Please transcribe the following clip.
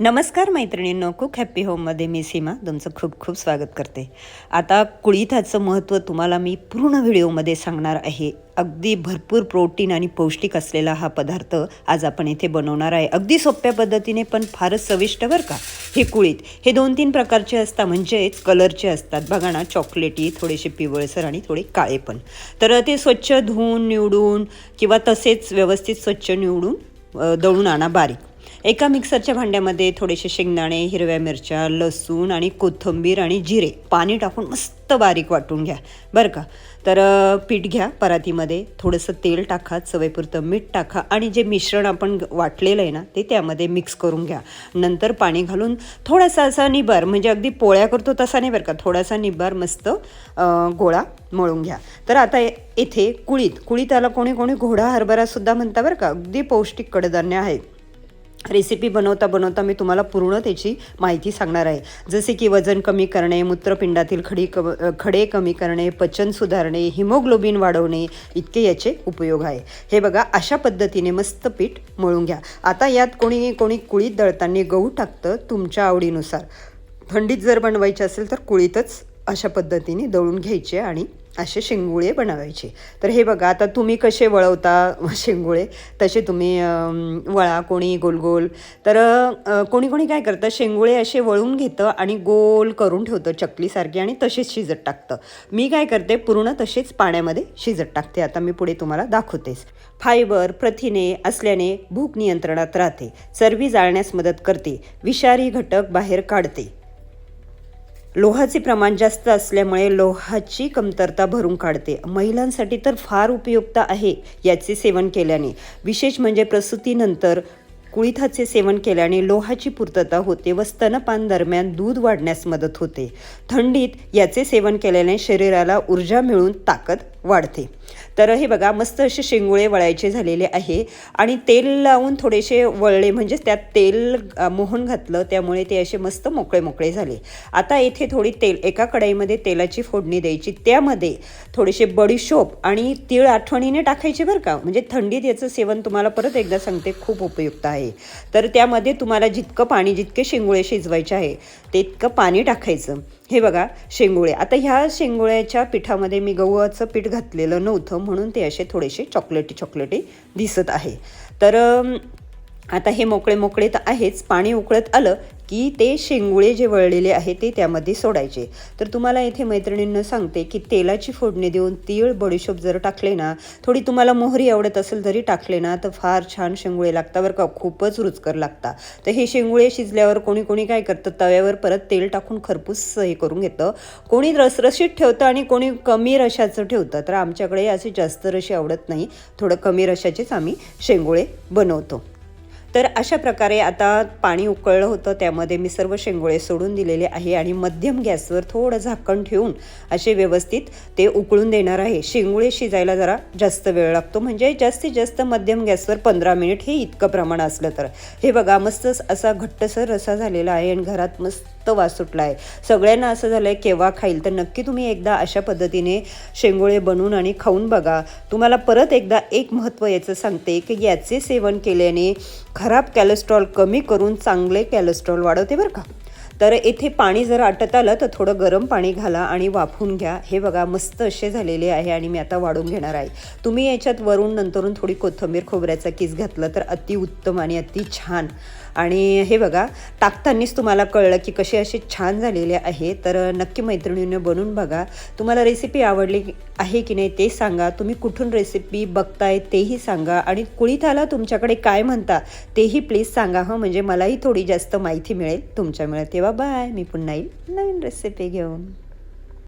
नमस्कार मैत्रिणींनो खूप हॅप्पी होममध्ये मी सीमा. तुमचं खूप खूप स्वागत करते. आता कुळीथाचं महत्त्व तुम्हाला मी पूर्ण व्हिडिओमध्ये सांगणार आहे. अगदी भरपूर प्रोटीन आणि पौष्टिक असलेला हा पदार्थ आज आपण इथे बनवणार आहे. अगदी सोप्या पद्धतीने पण फारच चविष्ट बरं का? हे कुळीत. हे दोन तीन प्रकारचे असतात. म्हणजेच कलरचे असतात. बघा ना चॉकलेटी थोडेसे पिवळसर आणि थोडे काळे पण. तर ते स्वच्छ धुवून निवडून किंवा तसेच व्यवस्थित स्वच्छ निवडून दळून आणा बारीक. एका मिक्सरच्या भांड्यामध्ये थोडेसे शेंगदाणे हिरव्या मिरच्या लसूण आणि कोथिंबीर आणि जिरे पाणी टाकून मस्त बारीक वाटून घ्या. बरं का? तर पीठ घ्या परातीमध्ये. थोडंसं तेल टाका चवेपुरतं मीठ टाका आणि जे मिश्रण आपण ग- वाटलेलं आहे ना ते त्यामध्ये मिक्स करून घ्या. नंतर पाणी घालून थोडासा असा निबार म्हणजे अगदी पोळ्या करतो तसा नाही बरं का थोडासा निबार मस्त गोळा मळून घ्या. तर आता इथे येथे कुळीत आला कोणी कोणी घोडा हरभरासुद्धा म्हणता बरं का अगदी पौष्टिक कडधान्य आहे. रेसिपी बनवता बनवता मी तुम्हाला पूर्ण त्याची माहिती सांगणार आहे. जसे की वजन कमी करणे मूत्रपिंडातील खडी क खडे कमी करणे पचन सुधारणे हिमोग्लोबिन वाढवणे इतके याचे उपयोग आहे. हे बघा अशा पद्धतीने मस्त पीठ मळून घ्या. आता यात कोणी कोणी कुळीत दळताना गहू टाकतं तुमच्या आवडीनुसार. थंडीत जर बनवायचे असेल तर कुळीतच अशा पद्धतीने दळून घ्यायचे आणि असे शेंगुळे बनवायचे. तर हे बघा आता तुम्ही कसे वळवता शेंगुळे? तसे तुम्ही वळा कोणी गोल गोल. तर कोणी कोणी काय करतं शेंगुळे असे वळून घेतं आणि गोल करून ठेवतं चकलीसारखे आणि तसेच शिजत टाकतं. मी काय करते पूर्ण तसेच पाण्यामध्ये शिजत टाकते. आता मी पुढे तुम्हाला दाखवतेच. फायबर प्रथिने असल्याने भूक नियंत्रणात राहते. चरबी जाळण्यास मदत करते. विषारी घटक बाहेर काढते. लोहाचे प्रमाण जास्त असल्यामुळे लोहाची कमतरता भरून काढते. महिलांसाठी तर फार उपयुक्त आहे याचे सेवन केल्याने. विशेष म्हणजे प्रसूतीनंतर कुळिथाचे सेवन केल्याने लोहाची पूर्तता होते व स्तनपान दरम्यान दूध वाढण्यास मदत होते. थंडीत याचे सेवन केल्याने शरीराला ऊर्जा मिळून ताकद वाढते. तर हे बघा मस्त असे शेंगुळे वळायचे झालेले आहे. आणि तेल लावून थोडेसे वळले म्हणजे त्यात तेल मोहन घातलं त्यामुळे ते असे मस्त मोकळे मोकळे झाले. आता येथे थोडी तेल एका कढईमध्ये तेलाची फोडणी द्यायची. त्यामध्ये थोडेसे बडीशोप आणि तीळ आठवणीने टाकायचे बरं का. म्हणजे थंडीत याचं सेवन तुम्हाला परत एकदा सांगते खूप उपयुक्त आहे. तर त्यामध्ये तुम्हाला जितकं पाणी जितके शेंगुळे शिजवायचे आहे तितकं पाणी टाकायचं. हे बघा शेंगुळे. आता ह्या शेंगुळ्याच्या पिठामध्ये मी गव्हाचं पीठ घातलेलं नव्हतं. म्हणून ते असे थोडेसे चॉकलेटी चॉकलेटी दिसत आहे. तर आता हे मोकळे मोकळे तर आहेच. पाणी उकळत आलं की ते शेंगुळे जे वळलेले आहे ते त्यामध्ये सोडायचे. तर तुम्हाला इथे मैत्रिणींना सांगते की तेलाची फोडणी देऊन तीळ बडीशोप जर टाकले ना थोडी तुम्हाला मोहरी आवडत असेल तरी टाकले ना तर फार छान शेंगुळे लागतात बरं का खूपच रुचकर लागतात. तर हे शेंगुळे शिजल्यावर कोणी कोणी काय करतं तव्यावर परत तेल टाकून खरपूस हे करून घेतं. कोणी रसरशीत ठेवतं आणि कोणी कमी रशाचं ठेवतं. तर आमच्याकडे असे जास्त रशी आवडत नाही. थोडं कमी रशाचेच आम्ही शेंगुळे बनवतो. तर अशा प्रकारे आता पाणी उकळलं होतं. त्यामध्ये मी सर्व शेंगोळे सोडून दिलेले आहे आणि मध्यम गॅसवर थोडं झाकण ठेवून असे व्यवस्थित ते उकळून देणार आहे. शेंगोळे शिजायला जरा जास्त वेळ लागतो. म्हणजे जास्तीत जास्त मध्यम गॅसवर पंधरा मिनिट हे इतकं प्रमाण असलं तर. हे बघा मस्त असा घट्टसर रसा झालेला आहे आणि घरात मस्त वास सुटला आहे सगळ्यांना असं झालं आहे केव्हा खाईल? तर नक्की तुम्ही एकदा अशा पद्धतीने शेंगोळे बनवून आणि खाऊन बघा. तुम्हाला परत एकदा एक महत्त्व याचं सांगते की याचे सेवन केल्याने खराब कॅलेस्ट्रॉल कमी करून चांगले कॅलेस्ट्रॉल वाढवते बरं का? तर येथे पाणी जर आटत आलं तर थोडं गरम पाणी घाला आणि वाफवून घ्या. हे बघा मस्त असे झालेले आहे आणि मी आता वाढून घेणार आहे. तुम्ही याच्यात वरून नंतरून थोडी कोथिंबीर खोबऱ्याचा किस घातलं तर अतिउत्तम आणि अति छान. आणि हे बघा टाकतानीच तुम्हाला कळलं की कसे असे छान झालेले आहे. तर नक्की मैत्रिणींनी बनवून बघा. तुम्हाला रेसिपी आवडली आहे की नाही ते सांगा. तुम्ही कुठून रेसिपी बघताय तेही सांगा. आणि कुळीथाला तुमच्याकडे काय म्हणता तेही प्लीज सांगा हं. म्हणजे मलाही थोडी जास्त माहिती मिळेल तुमच्यामुळे. तेव्हा बाय मी पुन्हा येईल नवीन रेसिपी घेऊन.